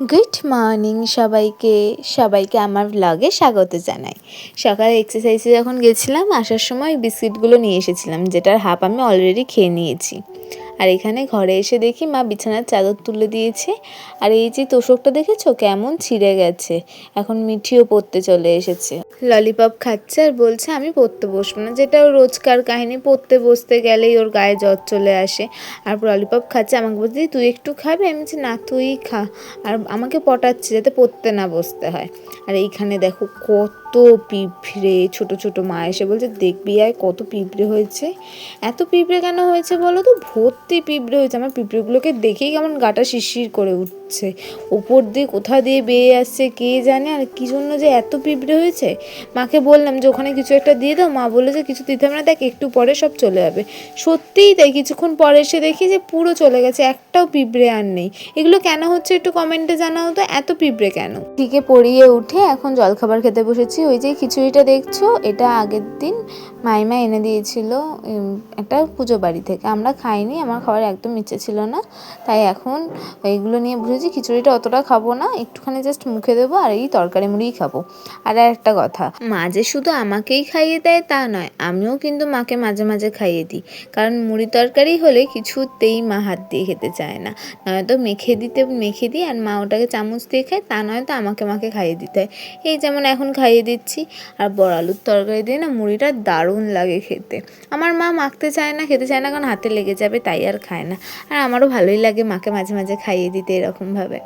Good morning সবাইকে সবাইকে আমার ব্লগে স্বাগত জানাই। সকালে এক্সারসাইজে যখন গেছিলাম, আসার সময় বিস্কিটগুলো নিয়ে এসেছিলাম, যেটার হাফ আমি অলরেডি খেয়ে নিয়েছি। আর এখানে ঘরে এসে দেখি মা বিছানার চাদর তুলে দিয়েছে। আর এই যে তোষকটা দেখেছ? কেমন ছিঁড়ে গেছে। এখন মিঠিও পড়তে চলে এসেছে। ললিপপ খাচ্ছে আর বলছে, আমি পড়তে বসবো না। যেটা ওর রোজকার কাহিনী, পড়তে বসতে গেলেই ওর গায়ে জ্বর চলে আসে। আর ললিপপ খাচ্ছে, আমাকে বলছে, তুই একটু খাবি? আমি বলছি, না, তুই খা। আর আমাকে পটাচ্ছে যাতে পড়তে না বসতে হয়। আর এইখানে দেখো কত পিঁপড়ে, ছোট ছোট মা এসে বলছে, দেখবি আয় কত পিঁপড়ে হয়েছে। এত পিঁপড়ে কেন হয়েছে বলো তো? ভর্তি পিঁপড়ে হয়েছে। আমার পিঁপড়েগুলোকে দেখেই কেমন গাটা শিরশির করে উঠছে। ওপর দিয়ে কোথা দিয়ে বেয়ে আসছে কে জানে? আর কি জন্য যে এত পিঁপড়ে হয়েছে? মাকে বললাম যে, ওখানে কিছু একটা দিয়ে দাও। মা বলল যে, কিছু দিতে হবে না, দেখ, একটু পরে সব চলে যাবে। সত্যিই তাই, কিছুক্ষণ পরে এসে দেখি যে, পুরো চলে গেছে, একটাও পিঁপড়ে আর নেই। এগুলো কেন হচ্ছে একটু কমেন্টে জানাও তো, এত পিঁপড়ে কেন? ঠিকে পড়িয়ে উঠে এখন জলখাবার খেতে বসেছি। ওই যে খিচুড়িটা দেখছ, এটা আগের দিন মাইমা এনে দিয়েছিল একটা পুজো বাড়ি থেকে। আমরা খাইনি, আমার খাওয়ার একদম ইচ্ছে ছিল না। তাই এখন এইগুলো নিয়ে বুঝেছি খিচুড়িটা অতটা খাব না, একটুখানি জাস্ট মুখে দেবো আর এই তরকারি মুড়িই খাব। আর একটা কথা, মা যে শুধু আমাকেই খাইয়ে দেয় তা নয়, আমিও কিন্তু মাকে মাঝে মাঝে খাইয়ে দিই। কারণ মুড়ি তরকারি হলে কিছুতেই মা হাত দিয়ে খেতে চায় না। নয়তো মেখে দিতে, মেখে দিই আর মা ওটাকে চামচ দিয়ে খায়, তা নয়তো আমাকে মাকে খাইয়ে দিতে হয়। এই যেমন এখন খাইয়ে দিচ্ছি। আর বড় আলুর তরকারি দিয়ে না মুড়িটা দারুণ লাগে খেতে। আমার মা মাখতে চায় না, খেতে চায় না, কারণ হাতে লেগে যাবে, তাই আর খায় না। আর আমারও ভালোই লাগে মাকে মাঝে মাঝে খাইয়ে দিতে এরকমভাবে।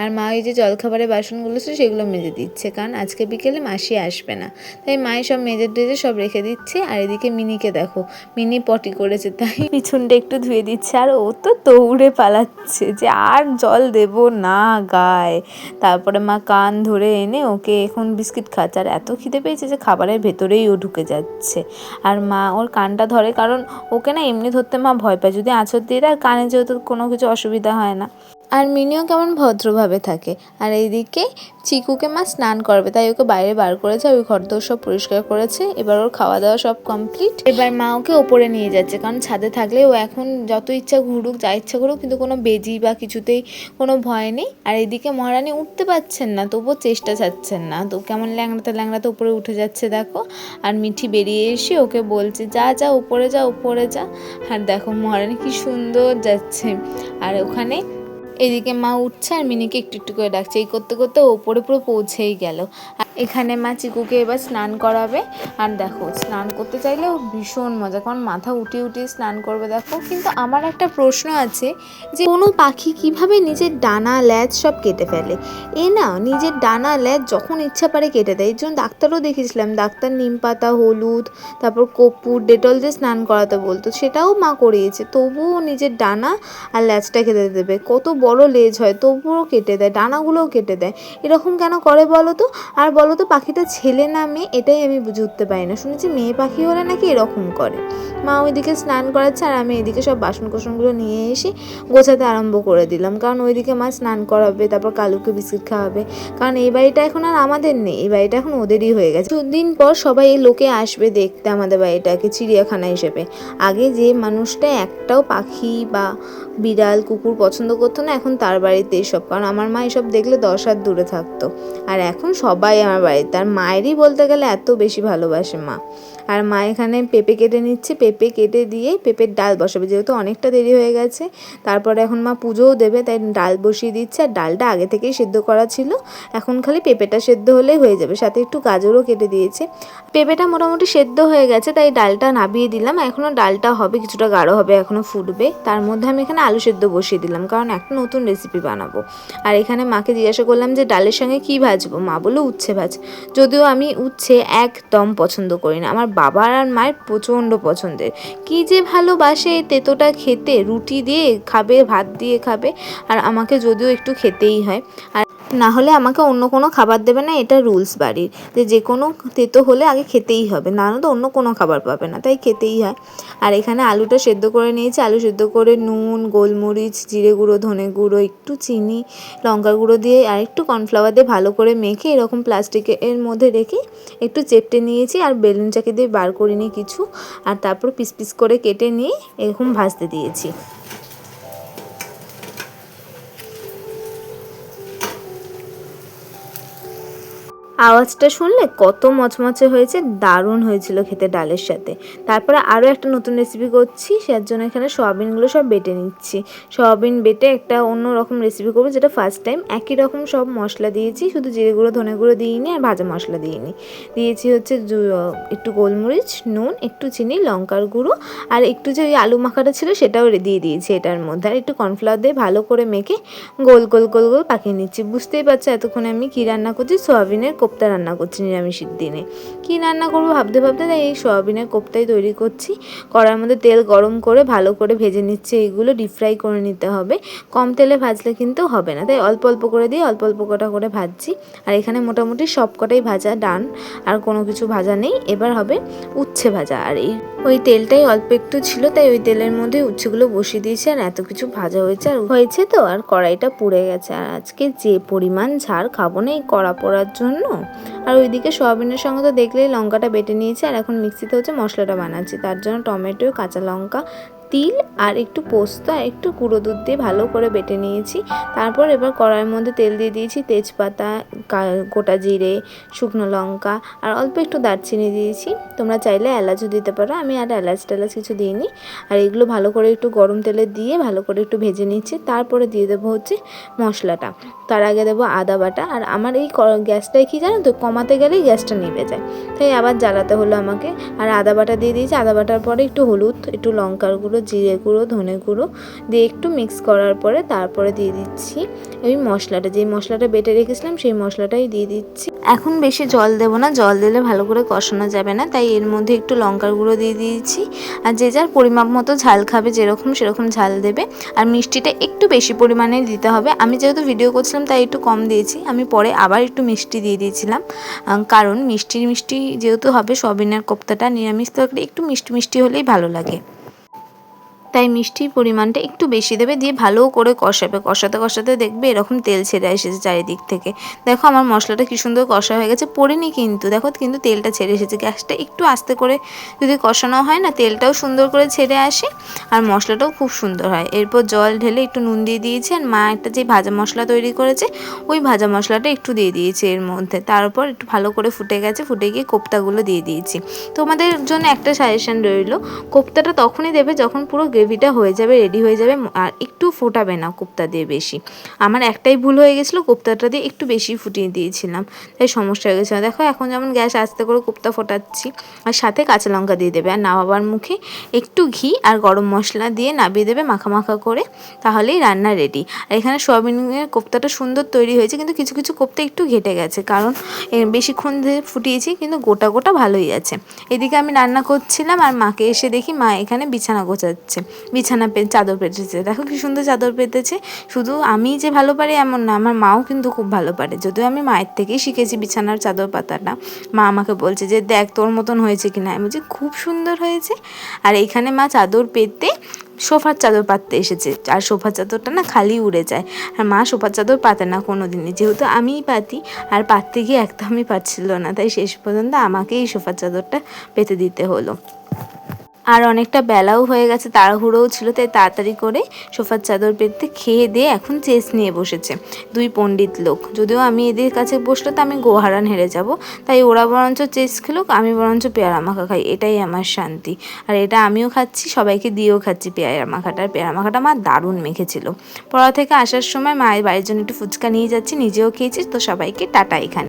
আর মা ওই যে জলখাবারের বাসনগুলো ছিল সেগুলো মেজে দিচ্ছে, কারণ আজকে বিকেলে মাসি আসবে না। তাই মায়ের সব মেজে টেজে সব রেখে দিচ্ছে, আর এদিকে মিনিকে দেখো, মিনি পটি করেছে, তাই পিছনটা একটু ধুয়ে দিচ্ছে, আর ও তো দৌড়ে পালাচ্ছে যে আর জল দেব না গায়ে। তারপরে মা কান ধরে এনে ওকে এখন বিস্কিট খাচ্ছে আর এত খিদে পেয়েছে যে খাবারের ভেতরেই ও ঢুকে যাচ্ছে। আর মা ওর কানটা ধরে, কারণ ওকে না এমনি ধরতে মা ভয় পায়। যদি আঁচড় দিয়ে আর কানে যেহেতু কোনো কিছু অসুবিধা হয় না। আর মিনিও কেমন ভদ্রভাবে থাকে। আর এইদিকে চিকুকে মা স্নান করবে, তাই ওকে বাইরে বার করেছে ওই ঘর দোর সব পরিষ্কার করেছে। এবার ওর খাওয়া দাওয়া সব কমপ্লিট এবার মা ওকে ওপরে নিয়ে যাচ্ছে, কারণ ছাদে থাকলে ও এখন যত ইচ্ছা ঘুরুক, যা ইচ্ছা করুক, কিন্তু কোনো বেজি বা কিছুতেই কোনো ভয় নেই। আর এদিকে মহারানী উঠতে পারছেন না, তবুও চেষ্টা ছাড়ছেন না। তো কেমন ল্যাংড়াতে ল্যাংড়াতে উপরে উঠে যাচ্ছে, দেখো। আর মিঠি বেরিয়ে এসে ওকে বলছে, যা যা, উপরে যা উপরে যা। আর দেখো মহারানী কি সুন্দর যাচ্ছে। আর ওখানে এদিকে মা উঠছে আর মিনিকে একটু একটু করে ডাকছে। এই করতে করতে ওপরে পুরো পৌঁছেই গেল। এখানে মা চিকুকে এবার স্নান করাবে। আর দেখো, স্নান করতে চাইলে ভীষণ মজা। কারণ মাথা উঠিয়ে উঠিয়ে স্নান করবে, দেখো। কিন্তু আমার একটা প্রশ্ন আছে যে, কোনো পাখি কীভাবে নিজের ডানা, ল্যাজ সব কেটে ফেলে? এ না, নিজের ডানা, ল্যাজ যখন ইচ্ছা পারে কেটে দেয়। এর জন্য ডাক্তারও দেখেছিলাম ডাক্তার নিম পাতা, হলুদ, তারপর কর্পূর, ডেটল দিয়ে স্নান করাতে বলতো। সেটাও মা করিয়েছে। তবুও নিজের ডানা আর ল্যাজটা কেটে দেবে। কত বড় লেজ হয়, তবুও কেটে দেয়, ডানাগুলোও কেটে দেয়। এরকম কেন করে বলো তো? আর বলো তো, পাখিটা ছেলে না মেয়ে? এটাই আমি বুঝে উঠতে পারি না। শুনেছি মেয়ে পাখি হলে নাকি এরকম করে। মা ওইদিকে স্নান করাচ্ছে আর আমি এদিকে সব বাসন কোসনগুলো নিয়ে এসে গোছাতে আরম্ভ করে দিলাম। কারণ ওইদিকে মা স্নান করাবে, তারপর কালুকে বিস্কিট খাওয়াবে। কারণ এই বাড়িটা এখন আর আমাদের নেই, এই বাড়িটা এখন ওদেরই হয়ে গেছে। দুদিন পর সবাই এই লোকে আসবে দেখতে আমাদের বাড়িটাকে, চিড়িয়াখানা হিসেবে। আগে যে মানুষটা একটাও পাখি বা বিড়াল, কুকুর পছন্দ করতো না, এখন তার বাড়িতে এসব। কারণ আমার মা এসব দেখলে দশ হাত দূরে থাকতো। আর এখন সবাই আমার বাড়িতে। আর মায়েরই বলতে গেলে এত বেশি ভালোবাসে মা। আর মা এখানে পেঁপে কেটে নিচ্ছে। পেঁপে কেটে দিয়ে পেঁপের ডাল বসাবে। যেহেতু অনেকটা দেরি হয়ে গেছে, তারপরে এখন মা পুজোও দেবে, তাই ডাল বসিয়ে দিচ্ছে। আর ডালটা আগে থেকেই সেদ্ধ করা ছিল। এখন খালি পেঁপেটা সেদ্ধ হলেই হয়ে যাবে। সাথে একটু গাজরও কেটে দিয়েছে। পেঁপেটা মোটামুটি সেদ্ধ হয়ে গেছে, তাই ডালটা নাবিয়ে দিলাম। এখনও ডালটা হবে, কিছুটা গাঢ় হবে, এখনও ফুটবে। তার মধ্যে আমি এখানে আলু সেদ্ধ বসিয়ে দিলাম, কারণ একটা নতুন রেসিপি বানাবো। আর এখানে মাকে জিজ্ঞাসা করলাম যে ডালের সঙ্গে কি ভাজবো? মা বলল, উচ্ছে ভাজ। যদিও আমি উচ্ছে একদম পছন্দ করি না, আমার বাবার আর মায়ের প্রচণ্ড পছন্দের। কি যে ভালোবাসে তেতোটা খেতে, রুটি দিয়ে খাবে, ভাত দিয়ে খাবে, আর আমাকে যদিও একটু খেতেই হয়। আর না হলে আমাকে অন্য কোনো খাবার দেবে না, এটা রুলস বাড়ির। যে যে কোনো তেতো হলে আগে খেতেই হবে, না হলে তো অন্য কোনো খাবার পাবে না, তাই খেতেই হয়। আর এখানে আলুটা সেদ্ধ করে নিয়েছি, আলু সেদ্ধ করে নুন, গোলমরিচ, জিরে গুঁড়ো, ধনে গুঁড়ো, একটু চিনি, লঙ্কা গুঁড়ো দিয়ে আর একটু কর্নফ্লাওয়ার দিয়ে ভালো করে মেখে এরকম প্লাস্টিকের মধ্যে রেখে একটু চেপটে নিয়েছি আর বেলুন চাকি দিয়ে বার করিনি কিছু। আর তারপর পিস পিস করে কেটে নিয়ে এরকম ভাজতে দিয়েছি। আওয়াজটা শুনলে কত মচমচে হয়েছে, দারুণ হয়েছিল খেতে ডালের সাথে। তারপরে আরও একটা নতুন রেসিপি করছি সের জন্য এখানে সয়াবিনগুলো সব বেটে নিচ্ছি। সয়াবিন বেটে একটা অন্য রকম রেসিপি করব, যেটা ফার্স্ট টাইম একই রকম সব মশলা দিয়েছি, শুধু জিরে গুঁড়ো, ধনে গুঁড়ো দিইনি আর ভাজা মশলা দিইনি। দিয়েছি হচ্ছে একটু গোলমরিচ, নুন, একটু চিনি, লঙ্কার গুঁড়ো, আর একটু যে ওই আলু মাখাটা ছিল সেটাও দিয়ে দিয়েছি এটার মধ্যে। আর একটু কর্নফ্লাওয়ার দিয়ে ভালো করে মেখে গোল গোল গোল গোল পাকিয়ে নিচ্ছি। বুঝতেই পারছ এতক্ষণে আমি কী রান্না করছি, সয়াবিনের কোপ্তা রান্না করছি নিরামিষের দিনে। কী রান্না করব ভাবতে ভাবতে? তাই এই সয়াবিনের কোপ্তাই তৈরি করছি। কড়ার মধ্যে তেল গরম করে ভালো করে ভেজে নিচ্ছে এইগুলো ডিপ ফ্রাই করে নিতে হবে। কম তেলে ভাজলে কিন্তু হবে না। তাই অল্প অল্প করে দিয়ে অল্প অল্প কটা করে ভাজছি। আর এখানে মোটামুটি সব কটাই ভাজা ডান, আর কোনো কিছু ভাজা নেই। এবার হবে উচ্ছে ভাজা। আর এই ওই তেলটাই অল্প একটু ছিল, তাই ওই তেলের মধ্যে উচ্ছেগুলো বসিয়ে দিয়েছি আর এত কিছু ভাজা হয়েছে আর হয়েছে তো, আর কড়াইটা পুড়ে গেছে। আর আজকে যে পরিমাণ ঝাড় খাব না এই কড়া পড়ার জন্য। আর ওইদিকে সোয়াবিনের সঙ্গে তো দেখলেই লঙ্কাটা বেটে নিয়েছি, আর এখন মিক্সিতে হচ্ছে মশলাটা বানাচ্ছি। তার জন্য টমেটো, কাঁচা লঙ্কা তিল আর একটু পোস্ত আর একটু গুঁড়ো দুধ দিয়ে ভালো করে বেটে নিয়েছি। তারপর এবার কড়াইয়ের মধ্যে তেল দিয়ে দিয়েছি তেজপাতা গোটা জিরে, শুকনো লঙ্কা আর অল্প একটু দারচিনি দিয়েছি। তোমরা চাইলে এলাচও দিতে পারো, আমি আর এলাচ টেলাচ কিছু দিইনি। আর এগুলো ভালো করে একটু গরম তেলে দিয়ে ভালো করে একটু ভেজে নিচ্ছি। তারপরে দিয়ে দেবো হচ্ছে মশলাটা। তার আগে দেবো আদা বাটা। আর আমার এই গ্যাসটাই কি জানো তো, কমাতে গেলেই গ্যাসটা নিভে যায়। তাই আবার জ্বালাতে হলো আমাকে। আর আদা বাটা দিয়ে দিয়েছি। আদা বাটার পরে একটু হলুদ, একটু লঙ্কার গুঁড়ো জিরে গুঁড়ো, ধনে গুঁড়ো দিয়ে একটু মিক্স করার পরে তারপরে দিয়ে দিচ্ছি ওই মশলাটা। যেই মশলাটা বেটে রেখেছিলাম সেই মশলাটাই দিয়ে দিচ্ছি। এখন বেশি জল দেবো না, জল দিলে ভালো করে কষানো যাবে না, তাই এর মধ্যে একটু লঙ্কার গুঁড়ো দিয়ে দিয়েছি। আর যে যার পরিমাপ মতো ঝাল খাবে, যেরকম সেরকম ঝাল দেবে। আর মিষ্টিটা একটু বেশি পরিমাণে দিতে হবে। আমি যেহেতু ভিডিও করছিলাম, তাই একটু কম দিয়েছি। আমি পরে আবার একটু মিষ্টি দিয়ে দিয়েছিলাম। কারণ মিষ্টি মিষ্টি যেহেতু হবে সবিনার কোপ্তাটা, নিরামিষ তরকারি একটু মিষ্টি মিষ্টি হলেই ভালো লাগে। তাই মিষ্টির পরিমাণটা একটু বেশি দেবে, দিয়ে ভালো করে কষাবে। কষাতে কষাতে দেখবে এরকম তেল ছেড়ে এসেছে চারিদিক থেকে। দেখো আমার মশলাটা কী সুন্দর কষা হয়ে গেছে, পড়েনি কিন্তু। দেখো কিন্তু তেলটা ছেড়ে এসেছে। গ্যাসটা একটু আস্তে করে যদি কষানো হয় না, তেলটাও সুন্দর করে ছেড়ে আসে আর মশলাটাও খুব সুন্দর হয়। এরপর জল ঢেলে একটু নুন দিয়ে দিয়েছি আর মা একটা যে ভাজা মশলা তৈরি করেছে, ওই ভাজা মশলাটা একটু দিয়ে দিয়েছে এর মধ্যে। তারপর একটু ভালো করে ফুটে গেছে, ফুটে গিয়ে কোপ্তাগুলো দিয়ে দিয়েছি। তোমাদের জন্য একটা সাজেশন রইল, কোপ্তাটা তখনই দেবে যখন পুরো গ্রেভিটা হয়ে যাবে রেডি হয়ে যাবে আর একটু ফোটাবে না কোপ্তা দিয়ে বেশি। আমার একটাই ভুল হয়ে গেছিল, কোপ্তাটা দিয়ে একটু বেশি ফুটিয়ে দিয়েছিলাম। তাই সমস্যা হয়ে গেছিল। দেখো, এখন যেমন গ্যাস আস্তে করে কোপ্তা ফোটাচ্ছি, আর সাথে কাঁচা লঙ্কা দিয়ে দেবে। আর নামাবার মুখে একটু ঘি আর গরম মশলা দিয়ে নাবিয়ে দেবে মাখা মাখা করে, তাহলেই রান্না রেডি আর এখানে সোয়াবিনের কোপ্তাটা সুন্দর তৈরি হয়েছে, কিন্তু কিছু কিছু কোপ্তা একটু ঘেটে গেছে, কারণ বেশিক্ষণ ধরে ফুটিয়েছি, কিন্তু গোটা গোটা ভালোই আছে। এদিকে আমি রান্না করছিলাম, আর মাকে এসে দেখি মা এখানে বিছানা গোছাচ্ছে। বিছানা পে, চাদর পেতেছে দেখো কি সুন্দর চাদর পেতেছে শুধু আমি যে ভালো পারি এমন না, আমার মাও কিন্তু খুব ভালো পারে। যদিও আমি মায়ের থেকেই শিখেছি বিছানার চাদর পাতাটা। মা আমাকে বলছে যে, দেখ, তোর মতন হয়েছে কি না আমি বলছি, খুব সুন্দর হয়েছে। আর এইখানে মা চাদর পেতে সোফার চাদর পাততে এসেছে। আর সোফার চাদরটা না খালি উড়ে যায়। আর মা সোফার চাদর পাতে না কোনো দিনই যেহেতু আমিই পাতি, আর পাততে গিয়ে একদমই পাচ্ছিল না। তাই শেষ পর্যন্ত আমাকেই সোফার চাদরটা পেতে দিতে হলো। আর অনেকটা বেলাও হয়ে গেছে, তাড়াহুড়োও ছিল, তাই তাড়াতাড়ি করে সোফার চাদর পেতে খেয়ে দিয়ে এখন চেস নিয়ে বসেছে দুই পণ্ডিত লোক। যদিও আমি এদের কাছে বসলে তো আমি গোহারান হেরে যাব, তাই ওরা বরঞ্চ চেস খেলুক, আমি বরঞ্চ পেয়ারা মাখা খাই, এটাই আমার শান্তি। আর এটা আমিও খাচ্ছি, সবাইকে দিয়েও খাচ্ছি পেয়ারা মাখাটা। আর পেয়ারা মাখাটা আমার দারুণ মেখেছিল। পড়া থেকে আসার সময় মায়ের বাড়ির জন্য একটু ফুচকা নিয়ে যাচ্ছি, নিজেও খেয়েছি, তো সবাইকে টাটা এখানে।